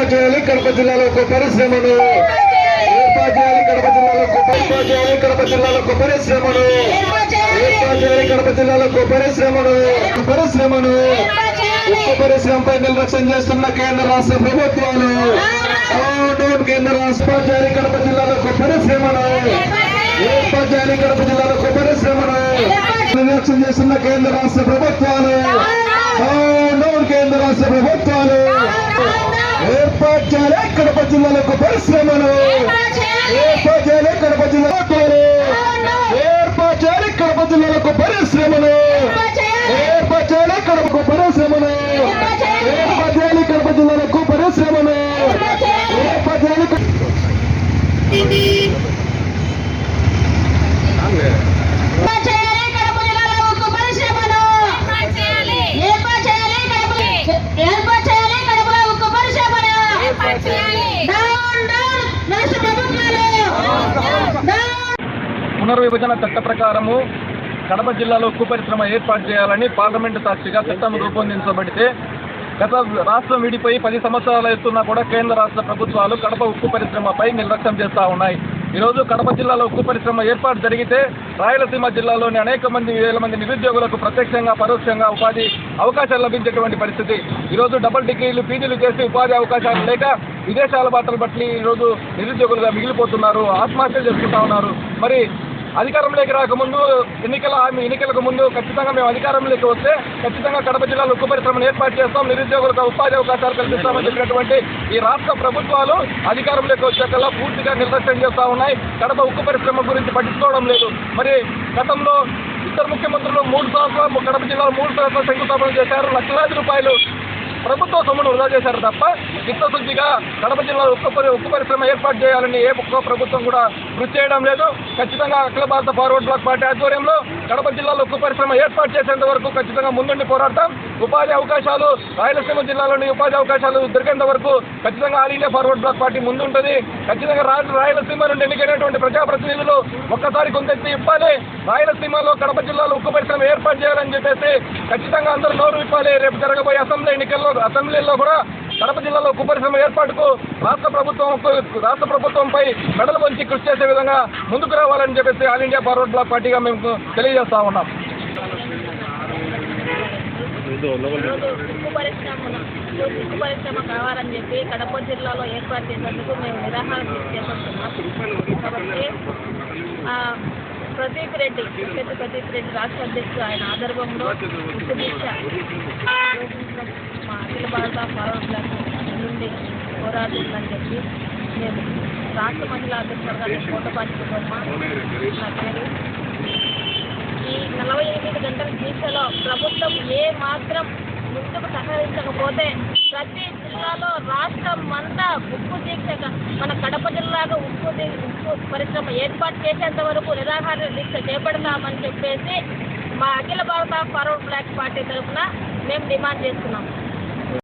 కడప జిల్లాలో ఒక పరిశ్రమను ఏర్పాటు చేయాలి. కడప జిల్లాలో ఏర్పాటు చేయాలి. కడప జిల్లాలో ఒక పరిశ్రమను ఏర్పాటు చేయాలి. కడప జిల్లాలో ఒక పరిశ్రమను పరిశ్రమను ఉక్కు పరిశ్రమపై నిర్లక్ష్యం చేస్తున్న కేంద్ర రాష్ట్ర ప్రభుత్వాలు కేంద్ర రాష్ట్ర జారీ కడప జిల్లాలో ఒక పరిశ్రమను ఏర్పాటు చేయాలి. కడప జిల్లాలో ఒక పరిశ్రమను నిర్లక్ష్యం చేస్తున్న కేంద్ర రాష్ట్ర ప్రభుత్వాలు కేంద్ర రాష్ట్ర ప్రభుత్వాలు జిల్లాలో ఒక పరిశ్రమలు ఏర్పాటు చేయాలి కడప జిల్లా ఏర్పాటు చేయాలి కడప జిల్లాలో ఒక పరిశ్రమను ఏర్పాటు చేయాలి కడప పరిశ్రమను ఏర్పాటు చేయాలి కడప జిల్లాలో ఒక పరిశ్రమను ఏర్పాటు చేయాలి కడప- ఏర్పాటు చేయాలి కడప జిల్లాలో ఉక్కు పరిశ్రమను ఏర్పాటు చేయాలి కడప ఏర్పాటు చేయాలి కడపలో ఉక్కు పరిశ్రమను డౌన్ డౌన్ రాష్ట్ర ప్రభుత్వాలు డౌన్ పునర్విభజన చట్ట ప్రకారము కడప జిల్లాలో ఉక్కు పరిశ్రమ ఏర్పాటు చేయాలని పార్లమెంటు సాక్షిగా చట్టం రూపొందించబడితే గత రాష్ట్రం విడిపోయి పది సంవత్సరాలు అవుతున్నా కూడా కేంద్ర రాష్ట్ర ప్రభుత్వాలు కడప ఉక్కు పరిశ్రమపై నిర్లక్ష్యం చేస్తూ ఉన్నాయి. ఈరోజు కడప జిల్లాలో ఉక్కు పరిశ్రమ ఏర్పాటు జరిగితే రాయలసీమ జిల్లాలోని అనేక మంది వేల మంది నిరుద్యోగులకు ప్రత్యక్షంగా పరోక్షంగా ఉపాధి అవకాశాలు లభించేటువంటి పరిస్థితి. ఈరోజు డబుల్ డిగ్రీలు పీజీలు చేసి ఉపాధి అవకాశాలు లేక విదేశాల బాటలు బట్టి ఈరోజు నిరుద్యోగులుగా మిగిలిపోతున్నారు. ఆత్మహత్యలు చేసుకుంటా ఉన్నారు. మరి అధికారంలోకి రాకముందు ఎన్నికల హామీ ఎన్నికలకు ముందు ఖచ్చితంగా మేము అధికారంలోకి వస్తే ఖచ్చితంగా కడప జిల్లాలో ఉక్కు పరిశ్రమను ఏర్పాటు చేస్తాం నిరుద్యోగులకు ఉపాధి అవకాశాలు కల్పిస్తామని చెప్పినటువంటి ఈ రాష్ట్ర ప్రభుత్వాలు అధికారంలోకి వచ్చాకల్లా పూర్తిగా నిర్లక్ష్యం చేస్తూ ఉన్నాయి. కడప ఉక్కు పరిశ్రమ గురించి పట్టించుకోవడం లేదు. మరి గతంలో ఇద్దరు ముఖ్యమంత్రులు మూడు సంవత్సరాలు కడప జిల్లాలో మూడు సంవత్సరాలు శంకుస్థాపన చేశారు. లక్షలాది రూపాయలు ప్రభుత్వ సొమ్మును వృధా చేశారు తప్ప చిత్తశుద్ధిగా కడప జిల్లాలో ఉక్కు పరి ఉక్కు పరిశ్రమ ఏర్పాటు చేయాలని ఏ ఒక్క ప్రభుత్వం కూడా కృషి చేయడం లేదు. ఖచ్చితంగా అఖిల భారత ఫార్వర్డ్ బ్లాక్ పార్టీ ఆధ్వర్యంలో కడప జిల్లాలో ఉక్కు పరిశ్రమ ఏర్పాటు చేసేంత వరకు ఖచ్చితంగా ముందుండి పోరాడతాం. ఉపాధి అవకాశాలు రాయలసీమ జిల్లాలోని ఉపాధి అవకాశాలు దొరికేంత వరకు ఖచ్చితంగా all India forward bloc party ముందుంటుంది. ఖచ్చితంగా రా రాయలసీమ నుండి ఎన్నికైనటువంటి ప్రజాప్రతినిధులు ఒక్కసారి గొంతెత్తి ఇవ్వాలి. రాయలసీమలో కడప జిల్లాలో ఉక్కు పరిశ్రమ ఏర్పాటు చేయాలని చెప్పేసి ఖచ్చితంగా అందరూ నోరు ఇవ్వాలి రేపు జరగబోయే అసెంబ్లీ ఎన్నికల్లో అసెంబ్లీలో కూడా కడప జిల్లాలో ఉక్కు పరిశ్రమ ఏర్పాటుకు రాష్ట్ర ప్రభుత్వం రాష్ట్ర ప్రభుత్వంపై మెడలు వంచి కృషి చేసే విధంగా ముందుకు రావాలని చెప్పేసి ఆల్ ఇండియా ఫార్వర్డ్ బ్లాక్ పార్టీగా మేము తెలియజేస్తా ఉన్నాం. ఉక్కు పరిశ్రమ ఉక్కు పరిశ్రమ కావాలని చెప్పి కడప జిల్లాలో ఏర్పాటు చేసేందుకు మేము నిరాహార దీక్ష చేపడుతున్నాం కాబట్టి ప్రదీప్ రెడ్డి పెద్ద ప్రదీప్ రెడ్డి రాష్ట్ర అధ్యక్షుడు ఆయన ఆధ్వర్యంలో ఉక్కు దీక్ష మా అఖిల భారత ఫార్వర్డ్ నుండి పోరాడుతుందని చెప్పి మేము రాష్ట్ర మహిళా అధ్యక్షులుగా నేను కోటపాటి సుబ్బమ్మ మాత్రం ముందుకు సహకరించకపోతే ప్రతి జిల్లాలో రాష్ట్రం అంతా ఉక్కు దీక్ష మన కడప జిల్లాలో ఉక్కు దీ- ఉక్కు పరిశ్రమ ఏర్పాటు చేసేంత వరకు నిరాహార దీక్ష చేపడతామని చెప్పేసి మా అఖిల భారత ఫార్వర్డ్ బ్లాక్ పార్టీ తరఫున మేము డిమాండ్ చేస్తున్నాం.